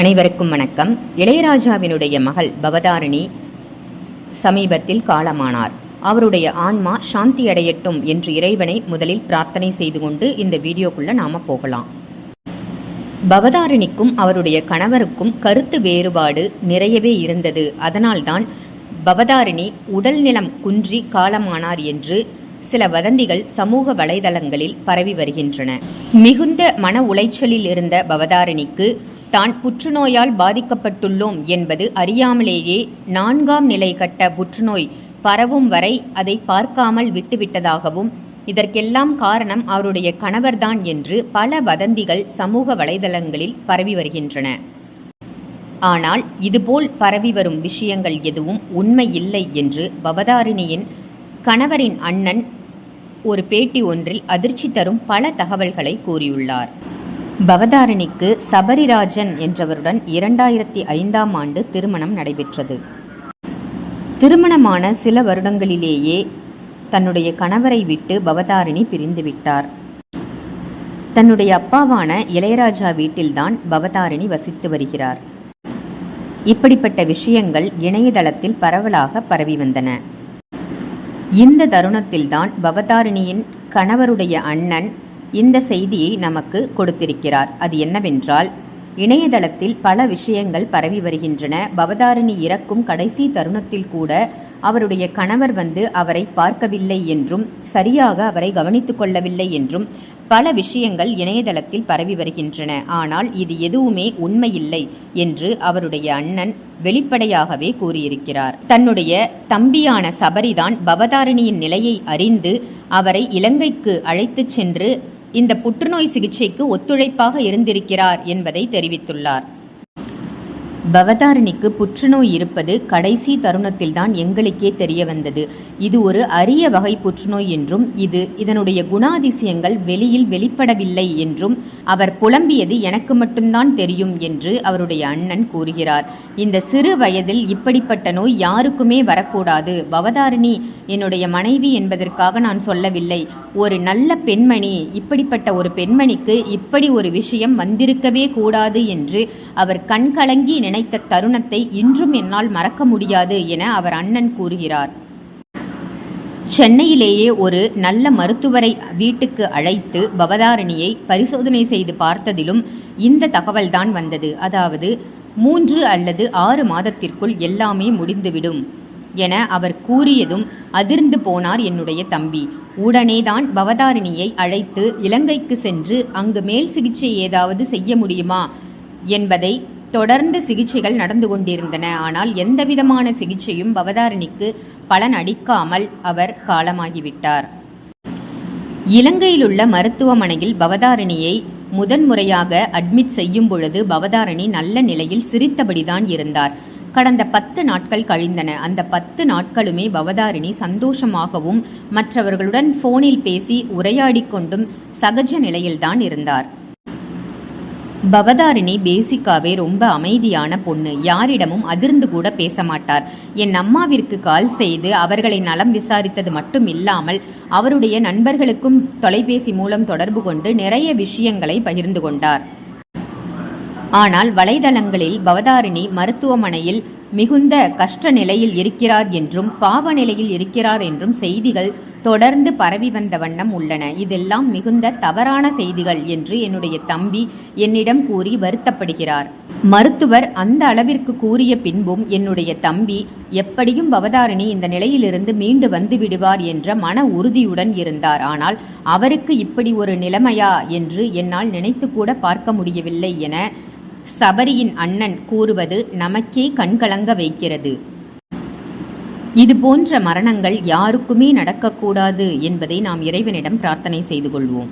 அனைவருக்கும் வணக்கம். இளையராஜாவினுடைய மகள் பவதாரிணி சமீபத்தில் காலமானார். அவருடைய ஆன்மா சாந்தி அடையட்டும் என்று இறைவனை முதலில் பிரார்த்தனை செய்து கொண்டு இந்த வீடியோக்குள்ள நாம போகலாம். பவதாரிணிக்கும் அவருடைய கணவருக்கும் கருத்து வேறுபாடு நிறையவே இருந்தது. அதனால்தான் பவதாரிணி உடல்நிலம் குன்றி காலமானார் என்று சில வதந்திகள் சமூக வலைதளங்களில் பரவி வருகின்றன. மிகுந்த மன உளைச்சலில் இருந்த பவதாரிணிக்கு தான் புற்றுநோயால் பாதிக்கப்பட்டுள்ளோம் என்பது அறியாமலேயே நான்காம் நிலை கட்ட புற்றுநோய் பரவும் வரை அதை பார்க்காமல் விட்டுவிட்டதாகவும் இதற்கெல்லாம் காரணம் அவருடைய கணவர்தான் என்று பல வதந்திகள் சமூக வலைதளங்களில் பரவி வருகின்றன. ஆனால் இதுபோல் பரவி வரும் விஷயங்கள் எதுவும் உண்மை இல்லை என்று பவதாரிணியின் கணவரின் அண்ணன் ஒரு பேட்டி ஒன்றில் அதிர்ச்சி தரும் பல தகவல்களை கூறியுள்ளார். பவதாரிணிக்கு சபரிராஜன் என்றவருடன் இரண்டாயிரத்தி ஐந்தாம் ஆண்டு திருமணம் நடைபெற்றது. திருமணமான சில வருடங்களிலேயே தன்னுடைய கணவரை விட்டு பவதாரிணி பிரிந்துவிட்டார். தன்னுடைய அப்பாவான இளையராஜா வீட்டில்தான் பவதாரிணி வசித்து வருகிறார். இப்படிப்பட்ட விஷயங்கள் இணையதளத்தில் பரவலாக பரவி வந்தன. இந்த தருணத்தில்தான் பவதாரிணியின் கணவருடைய அண்ணன் இந்த செய்தியை நமக்கு கொடுத்திருக்கிறார். அது என்னவென்றால் இணையதளத்தில் பல விஷயங்கள் பரவி வருகின்றன. பவதாரிணி இறக்கும் கடைசி தருணத்தில் கூட அவருடைய கணவர் வந்து அவரை பார்க்கவில்லை என்றும் சரியாக அவரை கவனித்துக் கொள்ளவில்லை என்றும் பல விஷயங்கள் இணையதளத்தில் பரவி வருகின்றன. ஆனால் இது எதுவுமே உண்மையில்லை என்று அவருடைய அண்ணன் வெளிப்படையாகவே கூறியிருக்கிறார். தன்னுடைய தம்பியான சபரிதான் பவதாரிணியின் நிலையை அறிந்து அவரை இலங்கைக்கு அழைத்துச் சென்று இந்த புற்றுநோய் சிகிச்சைக்கு ஒத்துழைப்பாக இருந்திருக்கிறார் என்பதை தெரிவித்துள்ளார். பவதாரிணிக்கு புற்றுநோய் இருப்பது கடைசி தருணத்தில்தான் எங்களுக்கே தெரிய வந்தது. இது ஒரு அரிய வகை புற்றுநோய் என்றும் இது இதனுடைய குணாதிசயங்கள் வெளியில் வெளிப்படவில்லை என்றும் அவர் புலம்பியது எனக்கு மட்டும்தான் தெரியும் என்று அவருடைய அண்ணன் கூறுகிறார். இந்த சிறு வயதில் இப்படிப்பட்ட நோய் யாருக்குமே வரக்கூடாது. பவதாரிணி என்னுடைய மனைவி என்பதற்காக நான் சொல்லவில்லை. ஒரு நல்ல பெண்மணி இப்படிப்பட்ட ஒரு பெண்மணிக்கு இப்படி ஒரு விஷயம் வந்திருக்கவே கூடாது என்று அவர் கண்கலங்கி நினைத்த தருணத்தை இன்றும் என்னால் மறக்க முடியாது என அவர் அண்ணன் கூறுகிறார். சென்னையிலேயே ஒரு நல்ல மருத்துவரை வீட்டுக்கு அழைத்து பவதாரணியை பரிசோதனை செய்து பார்த்ததிலும் இந்த தகவல்தான் வந்தது. அதாவது மூன்று அல்லது ஆறு மாதத்திற்குள் எல்லாமே முடிந்துவிடும் என அவர் கூறியதும் அதிர்ந்து போனார் என்னுடைய தம்பி. உடனேதான் பவதாரிணியை அழைத்து இலங்கைக்கு சென்று அங்கு மேல் சிகிச்சை ஏதாவது செய்ய முடியுமா என்பதை தொடர்ந்து சிகிச்சைகள் நடந்து கொண்டிருந்தன. ஆனால் எந்தவிதமான சிகிச்சையும் பவதாரணிக்கு பலன் அடிக்காமல் அவர் காலமாகிவிட்டார். இலங்கையிலுள்ள மருத்துவமனையில் பவதாரணியை முதன்முறையாக அட்மிட் செய்யும் பொழுது பவதாரணி நல்ல நிலையில் சிரித்தபடிதான் இருந்தார். கடந்த பத்து நாட்கள் கழிந்தன. அந்த பத்து நாட்களுமே பவதாரிணி சந்தோஷமாகவும் மற்றவர்களுடன் போனில் பேசி உரையாடிக் கொண்டும் சகஜ நிலையில்தான் இருந்தார். பவதாரிணி பேசிக்காவே ரொம்ப அமைதியான பொண்ணு. யாரிடமும் அதிர்ந்து கூட பேச மாட்டார் என் அம்மாவிற்கு கால் செய்து அவர்களை நலம் விசாரித்தது மட்டும் இல்லாமல் அவருடைய நண்பர்களுக்கும் தொலைபேசி மூலம் தொடர்பு கொண்டு நிறைய விஷயங்களை பகிர்ந்து கொண்டார். ஆனால் வலைதளங்களில் பவதாரிணி மருத்துவமனையில் மிகுந்த கஷ்ட நிலையில் இருக்கிறார் என்றும் பாவ நிலையில் இருக்கிறார் என்றும் செய்திகள் தொடர்ந்து பரவி வந்த வண்ணம் உள்ளன. இதெல்லாம் மிகுந்த தவறான செய்திகள் என்று என்னுடைய தம்பி என்னிடம் கூறி வருத்தப்படுகிறார். மருத்துவர் அந்த அளவிற்கு கூறிய பின்பும் என்னுடைய தம்பி எப்படியும் பவதாரிணி இந்த நிலையிலிருந்து மீண்டு வந்து விடுவார் என்ற மன உறுதியுடன் இருந்தார். ஆனால் அவருக்கு இப்படி ஒரு நிலைமையா என்று என்னால் நினைத்து கூட பார்க்க முடியவில்லை என சபரியின் அண்ணன் கூறுவது நமக்கே கண்கலங்க வைக்கிறது. இது போன்ற மரணங்கள் யாருக்குமே நடக்கக்கூடாது என்பதை நாம் இறைவனிடம் பிரார்த்தனை செய்து கொள்வோம்.